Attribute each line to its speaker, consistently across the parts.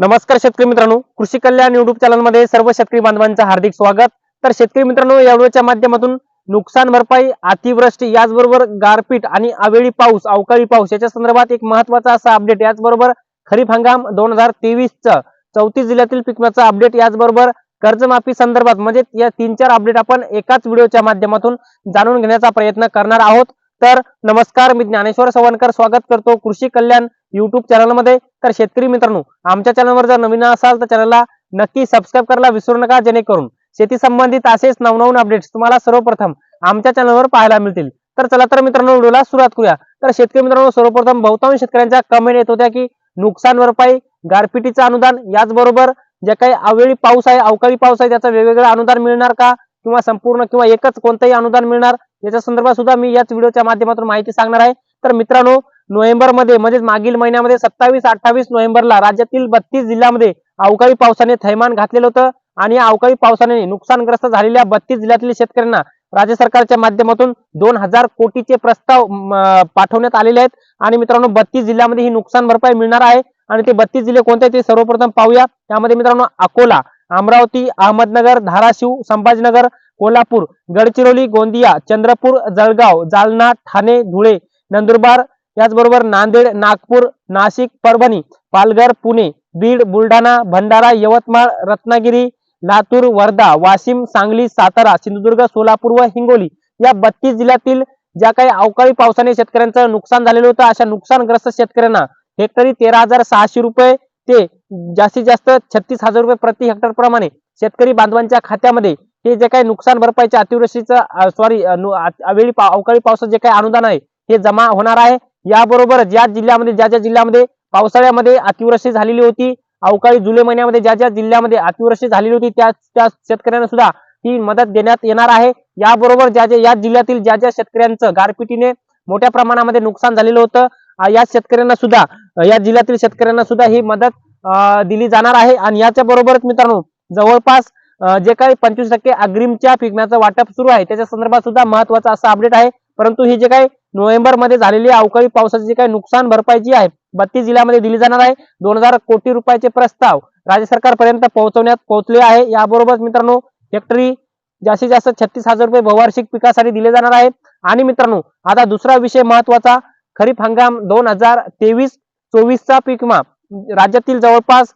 Speaker 1: नमस्कार शेतकरी मित्रांनो. कृषी कल्याण युट्यूब चॅनलमध्ये सर्व शेतकरी बांधवांचं हार्दिक स्वागत. तर शेतकरी मित्रांनो या व्हिडिओच्या माध्यमातून नुकसान भरपाई अतिवृष्टी याचबरोबर गारपीट आणि अवेळी पाऊस अवकाळी पाऊस याच्या संदर्भात एक महत्त्वाचा असा अपडेट याचबरोबर खरीप हंगाम दोन हजार तेवीसचं चौतीस जिल्ह्यातील पिकण्याचा अपडेट याचबरोबर कर्जमाफी संदर्भात म्हणजे या तीन चार अपडेट आपण एकाच व्हिडिओच्या माध्यमातून जाणून घेण्याचा प्रयत्न करणार आहोत. तर नमस्कार मी ज्ञानेश्वर सवनकर. स्वागत करतो कृषी कल्याण युट्यूब चॅनलमध्ये तर शेतकरी मित्रांनो आमच्या चॅनलवर जर नवीन असाल तर चॅनलला नक्की सबस्क्राईब करायला विसरू नका जेणेकरून शेती संबंधित असेच नवनवीन अपडेट्स तुम्हाला सर्वप्रथम आमच्या चॅनलवर पाहायला मिळतील. तर चला तर मित्रांनो व्हिडिओला सुरुवात करूया. तर शेतकरी मित्रांनो सर्वप्रथम बहुतांश शेतकऱ्यांच्या कमेंट येत होत्या की नुकसान भरपाई गारपिटीचं अनुदान याचबरोबर जे काही अवेळी पाऊस आहे अवकाळी पाऊस आहे त्याचं वेगवेगळं अनुदान मिळणार का? किंवा संपूर्ण किंवा एकच कोणतंही अनुदान मिळणार? याच्या संदर्भात सुद्धा मी याच व्हिडिओच्या माध्यमातून माहिती सांगणार आहे. तर मित्रांनो नोव्हेंबरमध्ये म्हणजेच मागील महिन्यामध्ये सत्तावीस अठ्ठावीस नोव्हेंबरला राज्यातील बत्तीस जिल्ह्यामध्ये अवकाळी पावसाने थैमान घातलेलं होतं आणि या अवकाळी पावसाने नुकसानग्रस्त झालेल्या बत्तीस जिल्ह्यातील शेतकऱ्यांना राज्य सरकारच्या माध्यमातून दोन हजार कोटीचे प्रस्ताव पाठवण्यात आलेले आहेत. आणि मित्रांनो बत्तीस जिल्ह्यामध्ये ही नुकसान भरपाई मिळणार आहे. आणि ते बत्तीस जिल्हे कोणते ते सर्वप्रथम पाहूया. त्यामध्ये मित्रांनो अकोला. अमरावती अहमदनगर धाराशिव संभाजीनगर कोल्हापूर गडचिरोली गोंदिया चंद्रपूर जळगाव जालना ठाणे धुळे नंदुरबार याचबरोबर नांदेड नागपूर नाशिक परभणी पालघर पुणे बीड बुलढाणा भंडारा यवतमाळ रत्नागिरी लातूर वर्धा वाशिम सांगली सातारा सिंधुदुर्ग सोलापूर व हिंगोली या बत्तीस जिल्ह्यातील ज्या काही अवकाळी पावसाने शेतकऱ्यांचं नुकसान झालेलं होतं अशा नुकसानग्रस्त शेतकऱ्यांना हेक्टरी तेरा हजार सहाशे रुपये ते जास्तीत जास्त छत्तीस हजार रुपये प्रति हेक्टर प्रमाणे शेतकरी बांधवांच्या खात्यामध्ये हे जे काही नुकसान भरपाईचे अतिवृष्टीचं सॉरी अवेळी अवकाळी पावसाचं जे काही अनुदान आहे हे जमा होणार आहे. याबरोबरच ज्या जिल्ह्यामध्ये ज्या ज्या जिल्ह्यामध्ये पावसाळ्यामध्ये अतिवृष्टी झालेली होती अवकाळी जुलै महिन्यामध्ये ज्या ज्या जिल्ह्यामध्ये अतिवृष्टी झालेली होती त्या त्या शेतकऱ्यांना सुद्धा ही मदत देण्यात येणार आहे. याबरोबर ज्या ज्या या जिल्ह्यातील ज्या ज्या शेतकऱ्यांचं गारपिटीने मोठ्या प्रमाणामध्ये नुकसान झालेलं होतं या शेतकऱ्यांना सुद्धा या जिल्ह्यातील शेतकऱ्यांना सुद्धा ही मदत दिली जाणार आहे. आणि याच्या बरोबरच मित्रांनो जवळपास जे काही पंचवीस टक्के अग्रिमच्या पिकण्याचं वाटप सुरू आहे त्याच्या संदर्भात सुद्धा महत्त्वाचा असं अपडेट आहे. परंतु ही जे काही नोव्हेंबरमध्ये झालेली अवकाळी पावसाची जी काही नुकसान भरपाई जी आहे बत्तीस जिल्ह्यामध्ये दिली जाणार आहे. दोन हजार कोटी रुपयाचे प्रस्ताव राज्य सरकारपर्यंत पोहोचवण्यात पोहोचले आहे. याबरोबरच मित्रांनो हेक्टरी जास्तीत जास्त छत्तीस हजार रुपये बहुवार्षिक पिकासाठी दिले जाणार आहे. आणि मित्रांनो आता दुसरा विषय महत्त्वाचा खरीप हंगाम दोन हजार तेवीस चोवीसचा पीक विमा राज्यातील जवळपास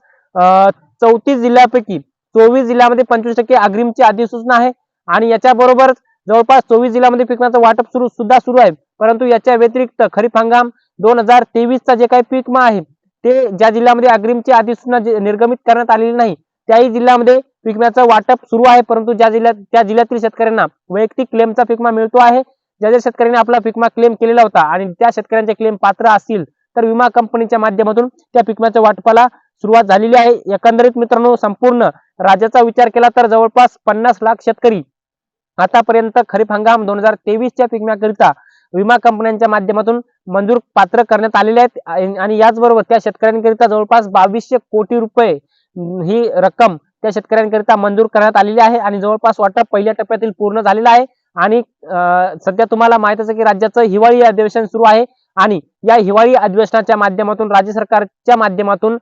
Speaker 1: चौतीस जिल्ह्यापैकी चोवीस जिल्ह्यामध्ये पंचवीस टक्के अग्रिमची अधिसूचना आहे. आणि याच्या बरोबर जवळपास चोवीस जिल्ह्यामध्ये पिकाचं वाटप सुरू सुद्धा सुरू आहे. परंतु याच्या व्यतिरिक्त खरीप हंगाम दोन हजार तेवीसचा जे काही पीक आहे ते ज्या जिल्ह्यामध्ये अग्रिमची अधिसूचना जे निर्गमित करण्यात आलेली नाही त्याही जिल्ह्यामध्ये पिकण्याचं वाटप सुरू आहे. परंतु ज्या जिल्ह्यात त्या जिल्ह्यातील शेतकऱ्यांना वैयक्तिक क्लेमचा पिकमा मिळतो आहे. ज्या ज्या शेतकऱ्यांनी आपला पिकमा क्लेम केलेला होता आणि त्या शेतकऱ्यांचे क्लेम पात्र असतील तर विमा कंपनीच्या माध्यमातून त्या पिकम्याच्या वाटपाला सुरुवात झालेली आहे. एकंदरीत मित्रांनो संपूर्ण राज्याचा विचार केला तर जवळपास पन्नास लाख शेतकरी आतापर्यंत खरीप हंगाम दोन हजार तेवीसच्या पीक विमा कंपन्यांच्या माध्यमातून मंजूर पात्र करण्यात आलेले आहेत. आणि- याचबरोबर त्या शेतकऱ्यांकरिता जवळपास बावीसशे कोटी रुपये ही रक्कम त्या शेतकऱ्यांकरिता मंजूर करण्यात आलेली आहे. आणि जवळपास वाटप पहिल्या टप्प्यातील पूर्ण झालेलं आहे. आणि अं, सध्या तुम्हाला माहीत आहे की राज्याचं हिवाळी अधिवेशन सुरू आहे. आणि या हिवाळी अधिवेशनाच्या माध्यमातून राज्य सरकारच्या माध्यमातून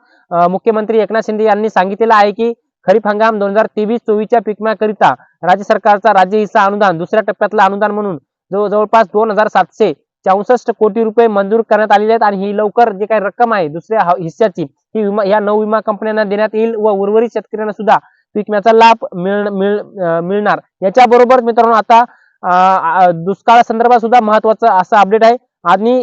Speaker 1: मुख्यमंत्री एकनाथ शिंदे यांनी सांगितलेलं आहे की खरीप हंगाम दोन हजार तेवीस चोवीसच्या पिकम्याकरिता राज्य सरकारचा राज्य हिस्सा अनुदान दुसऱ्या टप्प्यातला अनुदान म्हणून जवळ जवळपास दोन हजार सातशे चौसष्ट कोटी रुपये मंजूर करण्यात आलेले आहेत आणि ही लवकर जे काही रक्कम आहे दुसऱ्या हिस्स्याची ही विमा या नऊ विमा कंपन्यांना देण्यात येईल व उर्वरित शेतकऱ्यांना सुद्धा पिकम्याचा लाभ मिळ मिळणार. याच्या बरोबर मित्रांनो आता दुष्काळा संदर्भात सुद्धा महत्वाचं असं अपडेट आहे. आणि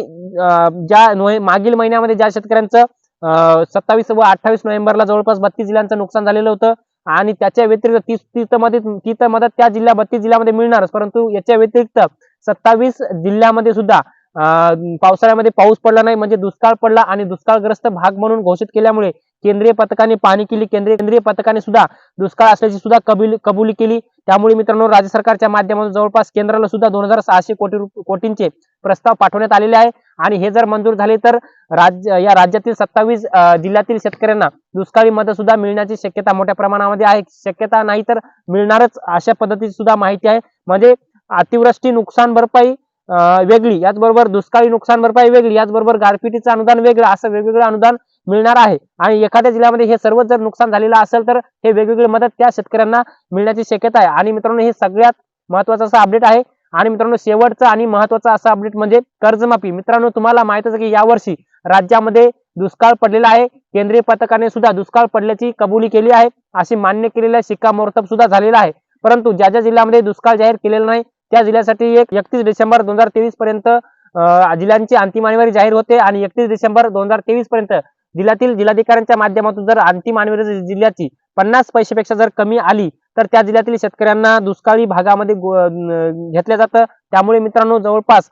Speaker 1: ज्या मागील महिन्यामध्ये ज्या शेतकऱ्यांचं सत्तावीस व अठ्ठावीस नोव्हेंबरला जवळपास बत्तीस जिल्ह्यांचं नुकसान झालेलं होतं आणि त्याच्या व्यतिरिक्त तीस तीस मदत मदत त्या जिल्ह्या बत्तीस जिल्ह्यामध्ये मिळणारच. परंतु याच्या व्यतिरिक्त सत्तावीस जिल्ह्यामध्ये सुद्धा अं, पावसाळ्यामध्ये पाऊस पडला नाही म्हणजे दुष्काळ पडला आणि दुष्काळग्रस्त भाग म्हणून घोषित केल्यामुळे केंद्रीय पथकाने पाहणी केली. केंद्रीय केंद्रीय पथकाने सुद्धा दुष्काळ असल्याची सुद्धा कबुली कबुली केली. त्यामुळे मित्रांनो राज्य सरकारच्या माध्यमातून जवळपास केंद्राला सुद्धा दोन हजार सहाशे कोटी कोटींचे प्रस्ताव पाठवण्यात आलेले आहे. आणि हे जर मंजूर झाले तर राज्य या राज्यातील सत्तावीस जिल्ह्यातील शेतकऱ्यांना दुष्काळी मदत सुद्धा मिळण्याची शक्यता मोठ्या प्रमाणामध्ये आहे. शक्यता नाही तर मिळणारच अशा पद्धतीची सुद्धा माहिती आहे. म्हणजे अतिवृष्टी नुकसान भरपाई अं, वेगळी. याचबरोबर दुष्काळी नुकसान भरपाई वेगळी. याचबरोबर गारपिटीचं अनुदान वेगळं. असं वेगवेगळं अनुदान मिळणार आहे. आणि एखाद्या जिल्ह्यामध्ये हे सर्व जर नुकसान झालेलं असेल तर हे वेगवेगळी मदत त्या शेतकऱ्यांना मिळण्याची शक्यता आहे. आणि मित्रांनो हे सगळ्यात महत्वाचं असं अपडेट आहे. आणि मित्रांनो शेवटचं आणि महत्वाचं असं अपडेट म्हणजे कर्जमाफी. मित्रांनो तुम्हाला माहितच की यावर्षी राज्यामध्ये दुष्काळ पडलेला आहे. केंद्रीय पथकाने सुद्धा दुष्काळ पडल्याची कबुली केली आहे. अशी मान्य केलेल्या शिक्कामोर्तब सुद्धा झालेला आहे. परंतु ज्या ज्या जिल्ह्यामध्ये दुष्काळ जाहीर केलेला नाही त्या जिल्ह्यासाठी एक एकतीस डिसेंबर दोन हजार तेवीस पर्यंत अं, जिल्ह्यांची अंतिम आणीवारी जाहीर होते. आणि एकतीस डिसेंबर दोन हजार तेवीस पर्यंत जिल्ह्यातील जिल्हाधिकाऱ्यांच्या माध्यमातून जर अंतिम आणीवारी जिल्ह्याची पन्नास पैशापेक्षा जर कमी आली तर त्या जिल्ह्यातील शेतकऱ्यांना दुष्काळी भागामध्ये घेतलं जातं. त्यामुळे मित्रांनो जवळपास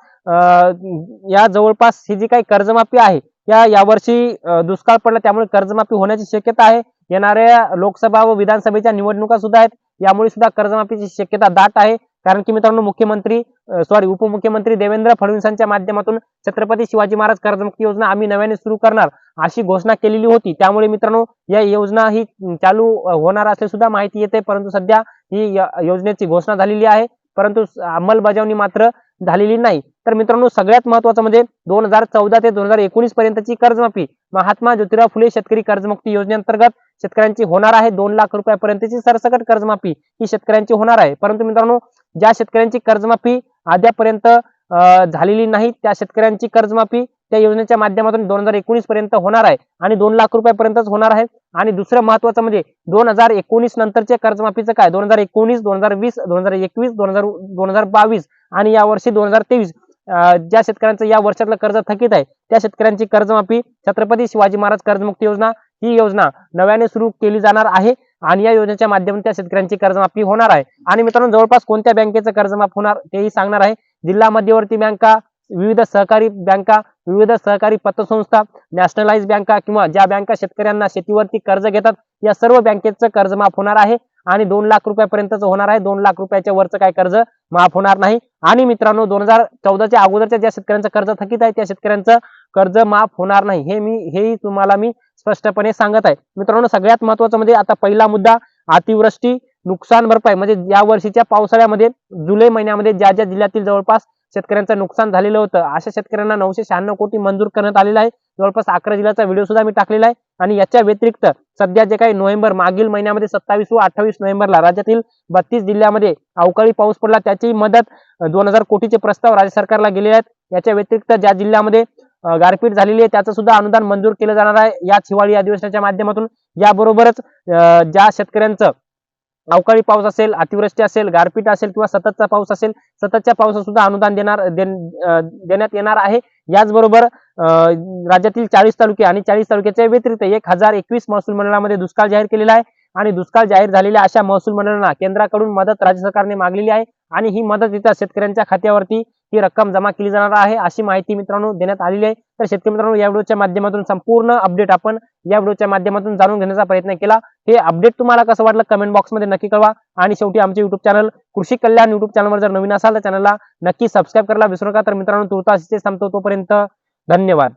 Speaker 1: या जवळपास ही जी काही कर्जमाफी आहे या यावर्षी दुष्काळ पडला त्यामुळे कर्जमाफी होण्याची शक्यता आहे. येणाऱ्या लोकसभा व विधानसभेच्या निवडणुका सुद्धा आहेत. यामुळे सुद्धा कर्जमाफीची शक्यता दाट आहे. कारण की मित्रांनो मुख्यमंत्री सॉरी उपमुख्यमंत्री देवेंद्र फडणवीसांच्या माध्यमातून छत्रपती शिवाजी महाराज कर्जमुक्ती योजना आम्ही नव्याने सुरू करणार अशी घोषणा केलेली होती. त्यामुळे मित्रांनो या योजना ही चालू होणार असले सुद्धा माहिती येते. परंतु सध्या ही योजनेची घोषणा झालेली आहे. परंतु अंमलबजावणी मात्र झालेली नाही. तर मित्रांनो सगळ्यात महत्वाचं म्हणजे दोन हजार चौदा ते दोन हजार एकोणीस पर्यंतची कर्जमाफी. महात्मा ज्योतिराव फुले शेतकरी कर्जमुक्ती योजनेअंतर्गत शेतकऱ्यांची होणार आहे दोन लाख रुपयापर्यंतची सरसकट कर्जमाफी ही शेतकऱ्यांची होणार आहे. परंतु मित्रांनो ज्या शेतकऱ्यांची कर्जमाफी आद्यापर्यंत झालेली नाही त्या शेतकऱ्यांची कर्जमाफी त्या योजनेच्या माध्यमातून दोन हजार एकोणीस पर्यंत होणार आहे आणि दोन लाख रुपयापर्यंतच होणार आहे. आणि दुसरं महत्वाचं म्हणजे दोन हजार एकोणीस नंतरच्या कर्जमाफीचं काय? दोन हजार एकोणीस दोन हजार वीस दोन हजार एकवीस दोन हजार दोन हजार बावीस आणि या वर्षी दोन हजार तेवीस ज्या शेतकऱ्यांचं या वर्षातलं कर्ज थकीत आहे त्या शेतकऱ्यांची कर्जमाफी छत्रपती शिवाजी महाराज कर्जमुक्ती योजना ही योजना नव्याने सुरू केली जाणार आहे आणि या योजनेच्या माध्यमातून त्या शेतकऱ्यांची कर्जमाफी होणार आहे. आणि मित्रांनो जवळपास कोणत्या बँकेचं कर्जमाफ होणार तेही सांगणार आहे. जिल्हा मध्यवर्ती बँका विविध सहकारी बँका विविध सहकारी पतसंस्था नॅशनलाइज बँका किंवा ज्या बँका शेतकऱ्यांना शेतीवरती कर्ज घेतात या सर्व बँकेचं कर्ज माफ होणार आहे आणि दोन लाख रुपयापर्यंतच होणार आहे. दोन लाख रुपयाच्या वरचं काय कर्ज माफ होणार नाही. आणि मित्रांनो दोन हजार चौदाच्या अगोदरच्या ज्या शेतकऱ्यांचं कर्ज थकीत आहे त्या शेतकऱ्यांचं कर्ज माफ होणार नाही. हे मी हेही तुम्हाला मी स्पष्टपणे सांगत आहे. मित्रांनो सगळ्यात महत्वाचं म्हणजे आता पहिला मुद्दा अतिवृष्टी नुकसान भरपाई. म्हणजे या वर्षीच्या पावसाळ्यामध्ये जुलै महिन्यामध्ये ज्या ज्या जिल्ह्यातील जवळपास शेतकऱ्यांचं नुकसान झालेलं होतं अशा शेतकऱ्यांना नऊशे शहाण्णव कोटी मंजूर करण्यात आलेला आहे. जवळपास अकरा जिल्ह्याचा व्हिडिओ सुद्धा मी टाकलेला आहे. आणि याच्या व्यतिरिक्त सध्या जे काही नोव्हेंबर मागील महिन्यामध्ये सत्तावीस व अठ्ठावीस नोव्हेंबरला राज्यातील बत्तीस जिल्ह्यामध्ये अवकाळी पाऊस पडला त्याची मदत दोन हजार कोटीचे प्रस्ताव राज्य सरकारला गेले आहेत. याच्या व्यतिरिक्त ज्या जिल्ह्यामध्ये गारपीट झालेली आहे. त्याचं सुद्धा अनुदान मंजूर केलं जाणार आहे. याच हिवाळी अधिवेशनाच्या माध्यमातून याबरोबरच ज्या शेतकऱ्यांचं अवकाळी पाऊस असेल अतिवृष्टी असेल गारपीट असेल किंवा सततचा पाऊस असेल सततच्या पावसात सुद्धा अनुदान देणार देण्यात येणार आहे. याचबरोबर राज्यातील चाळीस तालुके आणि चाळीस तालुक्याच्या व्यतिरिक्त एक हजार एकवीस महसूल मंडळामध्ये दुष्काळ जाहीर केलेला आहे आणि दुष्काळ जाहीर झालेल्या अशा महसूल मंडळांना केंद्राकडून मदत राज्य सरकारने मागलेली आहे आणि ही मदत इथं शेतकऱ्यांच्या खात्यावरती ही रक्कम जमा केली जाणार आहे अशी माहिती मित्रांनो देण्यात आलेली आहे. तर शेतकरी मित्रांनो या व्हिडिओच्या माध्यमातून संपूर्ण अपडेट आपण या व्हिडिओच्या माध्यमातून जाणून घेण्याचा प्रयत्न केला. हे अपडेट तुम्हाला कसं वाटलं कमेंट बॉक्समध्ये नक्की कळवा. आणि शेवटी आमचे युट्यूब चॅनल कृषी कल्याण युट्यूब चॅनलवर जर नवीन असाल तर चॅनलला नक्की सबस्क्राईब करायला विसरू नका. तर मित्रांनो तुर्तास इथेच थांबतो तोपर्यंत धन्यवाद.